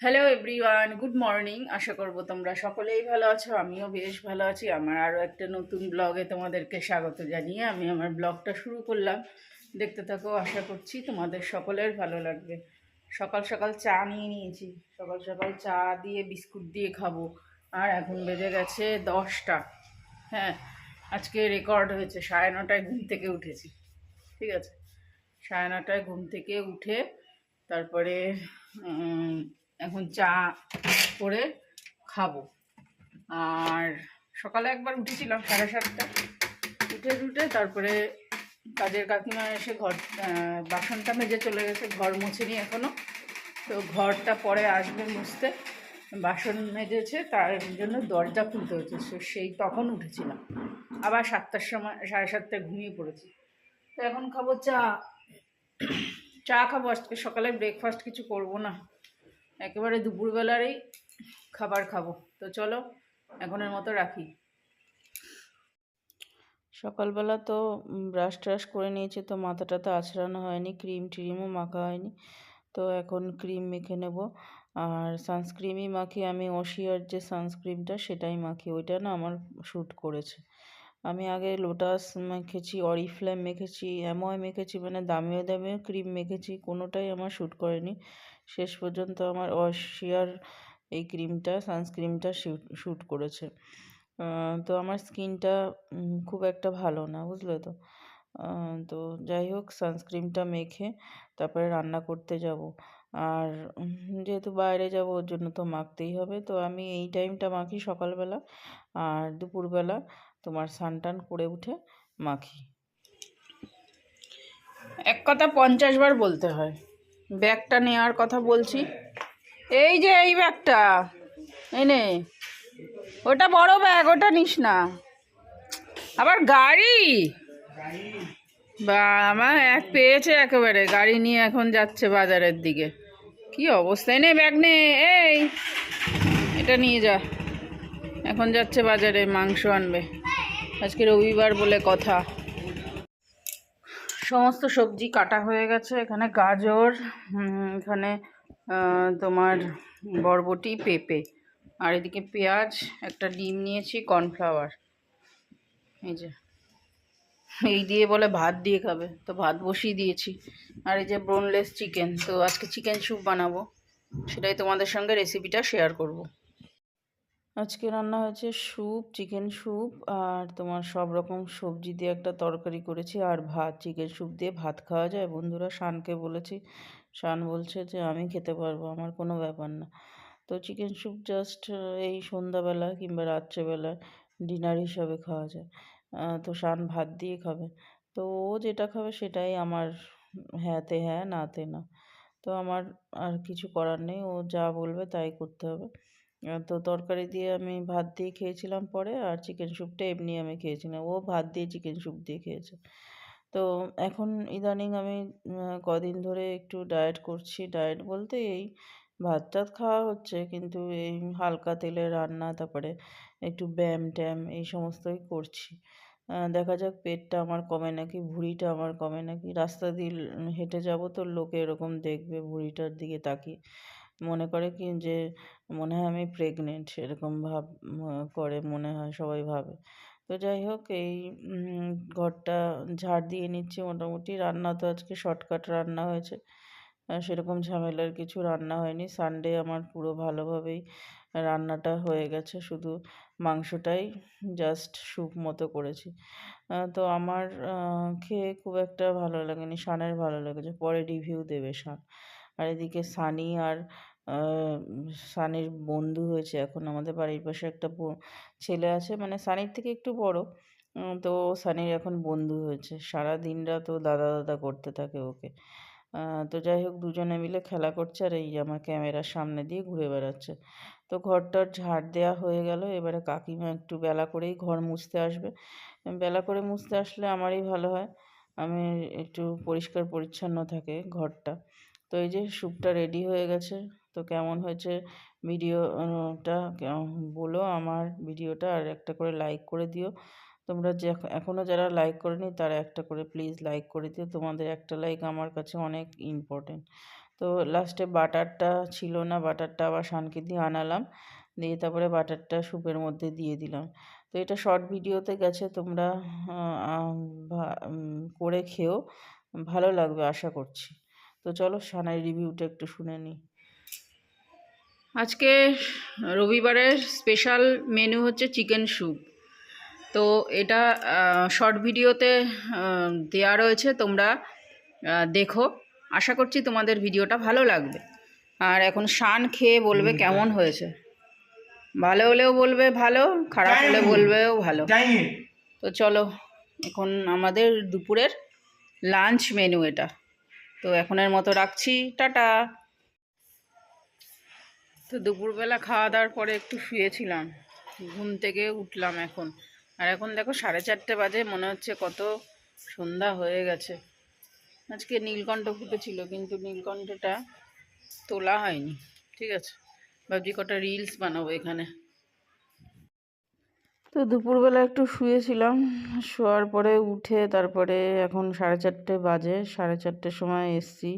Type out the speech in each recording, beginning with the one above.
Hello everyone good morning আশা করব তোমরা সকলেই ভালো আছো। আমিও বেশ ভালো আছি। আমার আরও একটা নতুন ব্লগে তোমাদেরকে স্বাগত জানিয়ে আমি আমার ব্লগটা শুরু করলাম। দেখতে থাকো, আশা করছি তোমাদের সকলের ভালো লাগবে। সকাল সকাল চা নিয়ে নিয়েছি। সকাল সকাল চা দিয়ে বিস্কুট দিয়ে খাব। আর এখন বেজে গেছে দশটা। হ্যাঁ আজকে রেকর্ড হয়েছে। সাড়ে নটায় ঘুম থেকে উঠেছি। ঠিক আছে? সাড়ে নটায় ঘুম থেকে উঠে তারপরে এখন চা করে খাব। আর সকালে একবার উঠেছিলাম সাড়ে সাতটা। উঠে উঠে তারপরে কাজের কাকিমা এসে ঘর বাসনটা মেজে চলে গেছে, ঘর মুছেনি এখনও তো ঘরটা পরে আসবে মুছতে। বাসন মেজেছে, তার জন্য দরজা খুলতে হচ্ছে। সেই তখন উঠেছিলাম। আবার সাতটার সময়, সাড়ে সাতটায় ঘুমিয়ে পড়েছি। তো এখন খাব চা। চা খাব আজকে। সকালে ব্রেকফাস্ট কিছু করব না। একেবারে দুপুরবেলারই খাবার খাব। তো চলো, এখনের মতো রাখি। সকালবেলা তো ব্রাশ ট্রাশ করে নিয়েছি, তো মাথাটা তো আছড়ানো হয়নি ক্রিম ট্রিমও মাখা হয়নি। তো এখন ক্রিম মেখে নেব। আর সানস্ক্রিমই মাখি, আমি ওশিয়ার যে সানস্ক্রিমটা সেটাই মাখি। ওইটা না আমার শ্যুট করেছে। আমি আগে লোটাস মেখেছি অরিফ্লেম মেখেছি অ্যাময় মেখেছি মানে দামিও দামিও ক্রিম মেখেছি, কোনোটাই আমার শ্যুট করেনি। শেষ পর্যন্ত আমার অশিয়ার এই ক্রিমটা, সানস্ক্রিমটা শ্যুট করেছে। তো আমার স্কিনটা খুব একটা ভালো না, বুঝলে তো? তো যাই হোক, সানস্ক্রিমটা মেখে তারপরে রান্না করতে যাব। আর যেহেতু বাইরে যাব, ওর জন্য তো মাখতেই হবে। তো আমি এই টাইমটা মাখি সকালবেলা আর দুপুরবেলা তোমার স্নান করে উঠে মাখি। এক কথা পঞ্চাশ বার বলতে হয়। ব্যাগটা নেওয়ার কথা বলছি। এই যে এই ব্যাগটা এনে ওটা বড় ব্যাগ, ওটা নিস না। আবার গাড়ি? বা, আমার এক পেয়েছে একেবারে, গাড়ি নিয়ে এখন যাচ্ছে বাজারের দিকে। কি অবস্থা? নে ব্যাগ নে, এই। এটা নিয়ে যা। এখন যাচ্ছে বাজারে মাংস আনবে। আজকে রবিবার বলে কথা। সমস্ত সবজি কাটা হয়ে গেছে। এখানে গাজর এখানে তোমার বরবটি, পেঁপে। আর এদিকে পেঁয়াজ, একটা ডিম নিয়েছি, কর্নফ্লাওয়ার। এই যে। এই দিয়ে বলে ভাত দিয়ে খাবে। তো ভাত বসিয়ে দিয়েছি। আর এই যে ব্রোনলেস চিকেন। তো আজকে চিকেন স্যুপ বানাবো। সেটাই তোমাদের সঙ্গে রেসিপিটা শেয়ার করব। আজকে রান্না হয়েছে স্যুপ চিকেন স্যুপ আর তোমার সব রকম সবজি দিয়ে একটা তরকারি করেছি আর ভাত চিকেন স্যুপ দিয়ে ভাত খাওয়া যায়। বন্ধুরা শানকে বলেছি, শান বলছে যে আমি খেতে পারব, আমার কোনো ব্যাপার না। তো চিকেন স্যুপ জাস্ট এই সন্ধ্যাবেলা কিংবা রাত্রেবেলা ডিনার হিসাবে খাওয়া যায়। তো শান ভাত দিয়ে খাবে। তো ও যেটা খাবে সেটাই আমার হ্যাঁতে হ্যাঁ নাতে না। তো আমার আর কিছু করার নেই, ও যা বলবে তাই করতে হবে। তো তরকারি দিয়ে আমি ভাত দিয়ে খেয়েছিলাম পরে আর চিকেন স্যুপটা এমনি আমি খেয়েছিলাম। ও ভাত দিয়ে চিকেন স্যুপ দিয়ে খেয়েছে। তো এখন ইদানিং আমি কদিন ধরে একটু ডায়েট করছি। ডায়েট বলতে এই ভাত টাত খাওয়া হচ্ছে কিন্তু এই হালকা তেলে রান্না, তারপরে একটু ব্যায়াম ট্যাম এই সমস্তই করছি। দেখা যাক পেটটা আমার কমে নাকি, ভুঁড়িটা আমার কমে নাকি। রাস্তা দিয়ে হেঁটে যাব তো লোকে এরকম দেখবে ভুঁড়িটার দিকে তাকিয়ে। মনে করে কি যে, মনে হয় আমি প্রেগনেন্ট এরকম ভাব করে মনে হয় সবাই ভাবে। তো যাই হোক, এই ঘরটা ঝাড় দিয়ে নিচ্ছি মোটামুটি। রান্না তো আজকে শর্টকাট রান্না হয়েছে। সেরকম ঝামেলার কিছু রান্না হয়নি। সানডে আমার পুরো ভালোভাবেই রান্নাটা হয়ে গেছে। শুধু মাংসটাই জাস্ট স্যুপ মতো করেছি। তো আমার খেয়ে খুব একটা ভালো লাগেনি শানের ভালো লেগেছে। পরে রিভিউ দেবে শান আর এদিকে সানি আর সানির বন্ধু হয়েছে এখন আমাদের বাড়ির পাশে একটা ছেলে আছে মানে সানির থেকে একটু বড়। তো সানির এখন বন্ধু হয়েছে। সারা দিন রাত ও দাদা দাদা করতে থাকে ওকে। তো যাই হোক দুজনে মিলে খেলা করছে আর এই আমার ক্যামেরার সামনে দিয়ে ঘুরে বেড়াচ্ছে। তো ঘরটার ঝাড় দেওয়া হয়ে গেল, এবারে কাকিমা একটু বেলা করেই ঘর মুছতে আসবে। বেলা করে মুছতে আসলে আমারই ভালো হয়। আমি একটু পরিষ্কার পরিচ্ছন্ন থাকে ঘরটা। তো এই যে স্যুপটা রেডি হয়ে গেছে। তো কেমন হয়েছে ভিডিওটা বলো আমার ভিডিওটা আর একটা করে লাইক করে দিও। তোমরা যে এখনও যারা লাইক করেনি তারা একটা করে প্লিজ লাইক করে দিও। তোমাদের একটা লাইক আমার কাছে অনেক ইম্পর্টেন্ট তো লাস্টে বাটারটা ছিল না, বাটারটা আবার শানকে দিয়ে আনালাম। দিয়ে তারপরে বাটারটা স্যুপের মধ্যে দিয়ে দিলাম। তো এটা শর্ট ভিডিওতে গেছে, তোমরা করে খেও। ভালো লাগবে আশা করছি। তো চলো সানাই রিভিউটা একটু শুনে নিই আজকে রবিবারের স্পেশাল মেনু হচ্ছে চিকেন স্যুপ তো এটা শর্ট ভিডিওতে দেয়া রয়েছে তোমরা দেখো। আশা করছি তোমাদের ভিডিওটা ভালো লাগবে। আর এখন শান খেয়ে বলবে কেমন হয়েছে। ভালো হলেও বলবে ভালো খারাপ হলে বলবেও ভালো। তো চলো এখন আমাদের দুপুরের লাঞ্চ মেনু এটা। তো এখনের মতো রাখছি, টাটা। তো দুপুরবেলা খাওয়া দাওয়ার পরে একটু শুয়েছিলাম, ঘুম থেকে উঠলাম এখন। আর এখন দেখো সাড়ে চারটে বাজে, মনে হচ্ছে কত সন্ধ্যা হয়ে গেছে। আজকে নীলকণ্ঠ ফুটেছিল, কিন্তু নীলকণ্ঠটা তোলা হয়নি, ঠিক আছে? ভাবছি কটা রিলস বানাবো এখানে। তো দুপুরবেলা একটু শুয়েছিলাম, শোয়ার পরে উঠে তারপরে এখন সাড়ে চারটে বাজে, সাড়ে চারটের সময় এসছি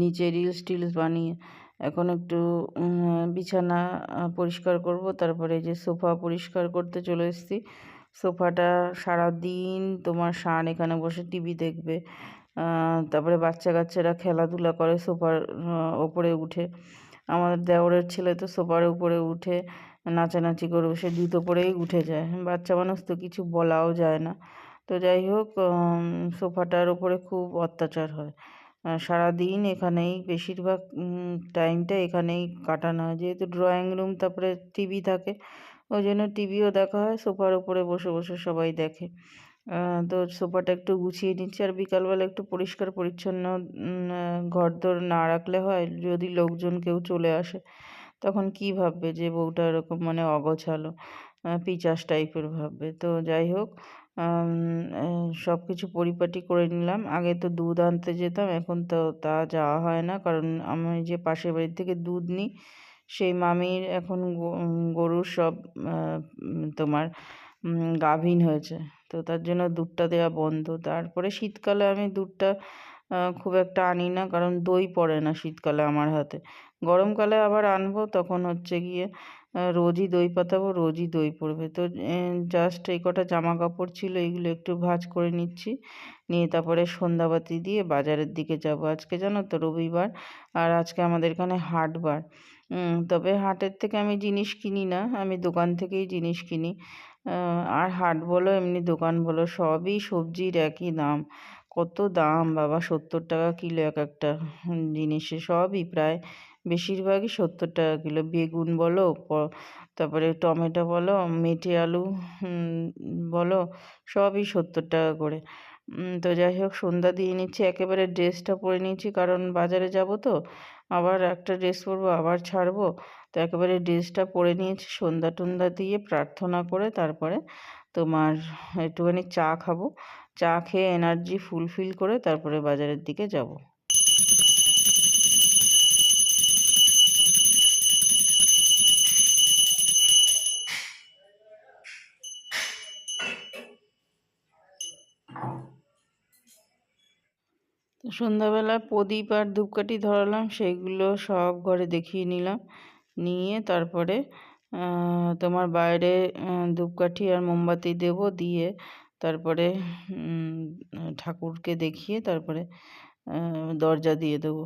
নিচে রিলস টিলস বানিয়ে। এখন একটু বিছানা পরিষ্কার করব, তারপরে যে সোফা পরিষ্কার করতে চলে এসেছি। সোফাটা সারা দিন তোমার শান এখানে বসে টিভি দেখবে তারপরে বাচ্চা কাচ্চারা খেলাধুলা করে সোফার ওপরে উঠে। আমাদের দেওরের ছেলে তো সোফার উপরে উঠে নাচানাচি করবে সে জুতো পরেই উঠে যায়। বাচ্চা মানুষ তো কিছু বলাও যায় না। তো যাই হোক সোফাটার ওপরে খুব অত্যাচার হয়। সারাদিন এখানেই বেশিরভাগ টাইমটা এখানেই কাটানো হয়। যেহেতু ড্রয়িং রুম তারপরে টিভি থাকে, ওই জন্য টিভিও দেখা হয়, সোফার ওপরে বসে বসে সবাই দেখে। তো সোফাটা একটু গুছিয়ে নিচ্ছি আর বিকালবেলা একটু পরিষ্কার পরিচ্ছন্ন ঘরদোর না রাখলে হয়, যদি লোকজন কেউ চলে আসে। তখন কি ভাববে যে বউটা এরকম মানে অগোছালো পিচাস টাইপের ভাববে। তো যাই হোক সব কিছু পরিপাটি করে নিলাম। আগে তো দুধ আনতে যেতাম, এখন তো তা যাওয়া হয় না। কারণ আমি যে পাশের বাড়ি থেকে দুধ নিই সেই মামির এখন গরুর সব তোমার গাভীন হয়েছে। তো তার জন্য দুধটা দেওয়া বন্ধ। তারপরে শীতকালে আমি দুধটা খুব একটা আনি না, কারণ দই পড়ে না শীতকালে আমার হাতে। গরমকালে আবার আনব, তখন হচ্ছে গিয়ে রোজই দই পাতাবো, রোজই দই পড়বে। তো জাস্ট এই কটা জামা কাপড় ছিল এইগুলো একটু ভাঁজ করে নিচ্ছি। নিয়ে তারপরে সন্ধ্যাবাতি দিয়ে বাজারের দিকে যাব আজকে, জানো তো, রবিবার। আর আজকে আমাদের এখানে হাটবার তবে হাটের থেকে আমি জিনিস কিনি না, আমি দোকান থেকেই জিনিস কিনি। আর হাট বলো, এমনি দোকান বলো, সবই সবজির একই দাম। কত দাম, বাবা? সত্তর টাকা কিলো এক একটা জিনিসে সবই প্রায়। বেশিরভাগই সত্তর টাকা কিলো। বেগুন বলো তারপরে টমেটো বলো, মেটে আলু বলো, সবই সত্তর টাকা করে। তো যাই হোক, সন্ধ্যা দিয়ে নিচ্ছি, একেবারে ড্রেসটা পরে নিয়েছি কারণ বাজারে যাব তো। আবার একটা ড্রেস পরবো, আবার ছাড়বো। তো একেবারে ড্রেসটা পরে নিয়েছি সন্ধ্যা টন্ধ্যা দিয়ে প্রার্থনা করে তারপরে তোমার একটুখানি চা খাব। চা খেয়ে এনার্জি ফুলফিল করে তারপরে বাজারের দিকে যাব। সন্ধ্যাবেলা প্রদীপ আর ধূপকাঠি ধরালাম সেইগুলো সব ঘরে দেখিয়ে নিলাম। নিয়ে তারপরে তোমার বাইরে ধূপকাঠি আর মোমবাতি দেবো দিয়ে তারপরে ঠাকুরকে দেখিয়ে তারপরে দরজা দিয়ে দেবো।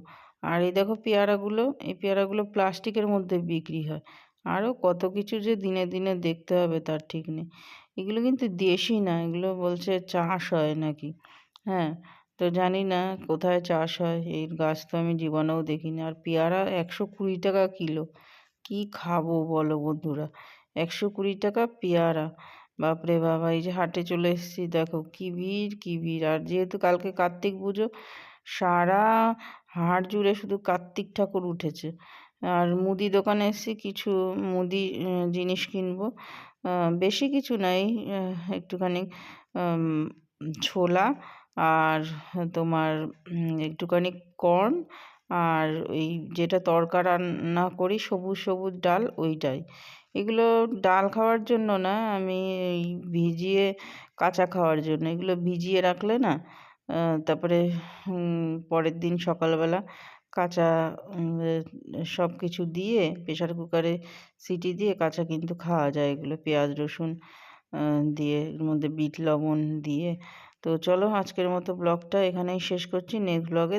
আর এই দেখো পেয়ারাগুলো, এই পেয়ারাগুলো প্লাস্টিকের মধ্যে বিক্রি হয়। আরও কত কিছু যে দিনে দিনে দেখতে হবে তার ঠিক নেই। এগুলো কিন্তু দেশি না, এগুলো বলছে চাষ হয় নাকি? হ্যাঁ তো জানি না কোথায় চাষ হয়, এই গাছ তো আমি জীবনেও দেখিনি। আর পেয়ারা একশো কুড়ি টাকা কিলো, কি খাব বলো বন্ধুরা? একশো কুড়ি টাকা পেয়ারা। বাপরে বাবা, এই যে হাটে চলে এসেছি, দেখো কি ভিড় কি ভিড়। আর যেহেতু কালকে কার্তিক পুজো, সারা হাট জুড়ে শুধু কার্তিক ঠাকুর উঠেছে। আর মুদি দোকানে এসেছি, কিছু মুদি জিনিস কিনবো। বেশি কিছু নাই একটুখানি ছোলা আর তোমার একটুখানি কর্ন আর ওই যেটা তড়কা রান্না করি, সবুজ সবুজ ডাল, ওইটাই। এগুলো ডাল খাওয়ার জন্য না, আমি এই ভিজিয়ে কাঁচা খাওয়ার জন্য। এগুলো ভিজিয়ে রাখলে না তারপরে পরের দিন সকালবেলা কাঁচা সব কিছু দিয়ে প্রেশার কুকারে সিটি দিয়ে কাঁচা কিন্তু খাওয়া যায়। এগুলো পেঁয়াজ, রসুন দিয়ে এর মধ্যে বিট, লবণ দিয়ে। তো চলো আজকের মতো ব্লগটা এখানেই শেষ করছি। নেক্সট ব্লগে